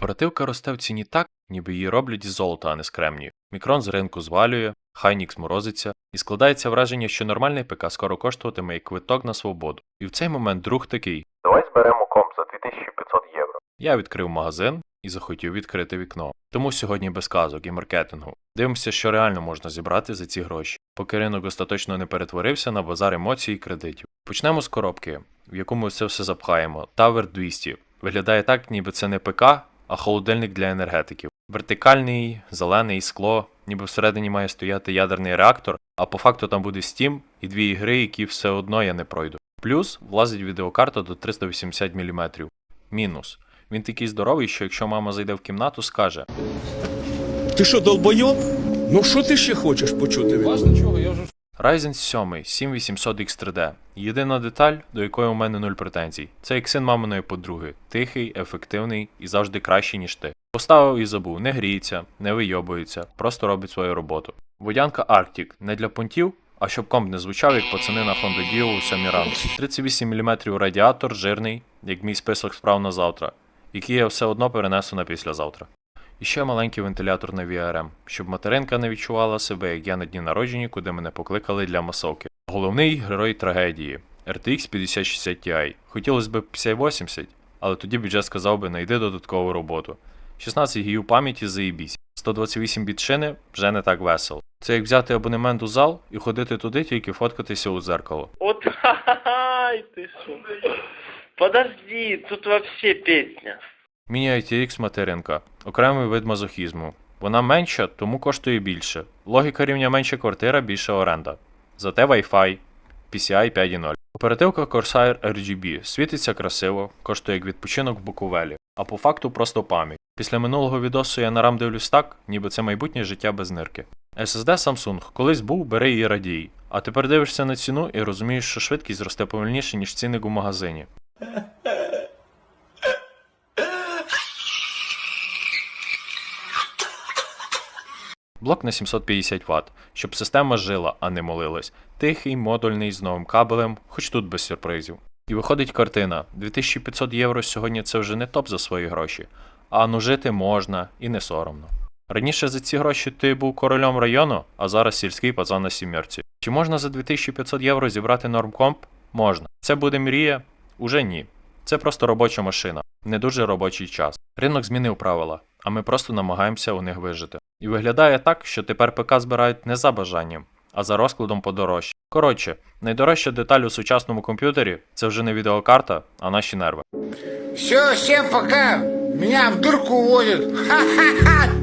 Оперативка росте в ціні так, ніби її роблять із золота, а не з кремнію. Мікрон з ринку звалює, Хайнікс морозиться, і складається враження, що нормальний ПК скоро коштуватиме як квиток на свободу. І в цей момент друг такий: Давай зберемо комп за 2500 євро. Я відкрив магазин і захотів відкрити вікно. Тому сьогодні без казок і маркетингу. Дивимося, що реально можна зібрати за ці гроші, поки ринок остаточно не перетворився на базар емоцій і кредитів. Почнемо з коробки, в яку ми це все запхаємо. Tower 200. Виглядає так, ніби це не ПК, а холодильник для енергетиків. Вертикальний, зелений скло, ніби всередині має стояти ядерний реактор, а по факту там буде Steam і дві ігри, які все одно я не пройду. Плюс влазить відеокарта до 380 мм. Мінус. Він такий здоровий, що якщо мама зайде в кімнату, скаже: Ти що, долбойоб? Ну що ти ще хочеш почути від Вас мене? нічого, я вже Ryzen 7 7800X3D. Єдина деталь, до якої у мене нуль претензій. Це як син маминої подруги. Тихий, ефективний і завжди кращий, ніж ти. Поставив і забув, не гріється, не вийобується, просто робить свою роботу. Водянка Arctic не для понтів, а щоб комп не звучав, як пацани на Dio у 7 ранку. 38 мм радіатор, жирний, як мій список справ на завтра, який я все одно перенесу на післязавтра. І ще маленький вентилятор на VRM, щоб материнка не відчувала себе, як я на дні народжені, куди мене покликали для масовки. Головний герой трагедії RTX 5060 Ti. Хотілося б 5080, але тоді бюджет сказав би найди додаткову роботу. 16 ГБ пам'яті заїбісь. 128 біт шини вже не так весело. Це як взяти абонемент у зал і ходити туди, тільки фоткатися у дзеркало. Вот, ай ты шо. Подожди, тут вообще песня. Міні ITX материнка окремий вид мазохізму. Вона менша, тому коштує більше. Логіка рівня менша квартира, більша оренда. Зате Wi-Fi, PCI 5.0. Оперативка Corsair RGB світиться красиво, коштує як відпочинок в Буковелі, а по факту просто пам'ять. Після минулого відосу я на рам дивлюсь так, ніби це майбутнє життя без нирки. SSD Samsung колись був, бери і радій. А тепер дивишся на ціну і розумієш, що швидкість зросте повільніше, ніж ціник у магазині. Блок на 750 Вт, щоб система жила, а не молилась. Тихий, модульний, з новим кабелем, хоч тут без сюрпризів. І виходить картина: 2500 євро сьогодні це вже не топ за свої гроші, а ну жити можна і не соромно. Раніше за ці гроші ти був королем району, а зараз сільський пацан на сімерці. Чи можна за 2500 євро зібрати нормкомп? Можна. Це буде мрія? Уже ні. Це просто робоча машина, не дуже робочий час. Ринок змінив правила, а ми просто намагаємося у них вижити. І виглядає так, що тепер ПК збирають не за бажанням, а за розкладом подорожче. Коротше, найдорожча деталь у сучасному комп'ютері це вже не відеокарта, а наші нерви. Все, всім пока. Меня в дурку уводят. Ха-ха-ха.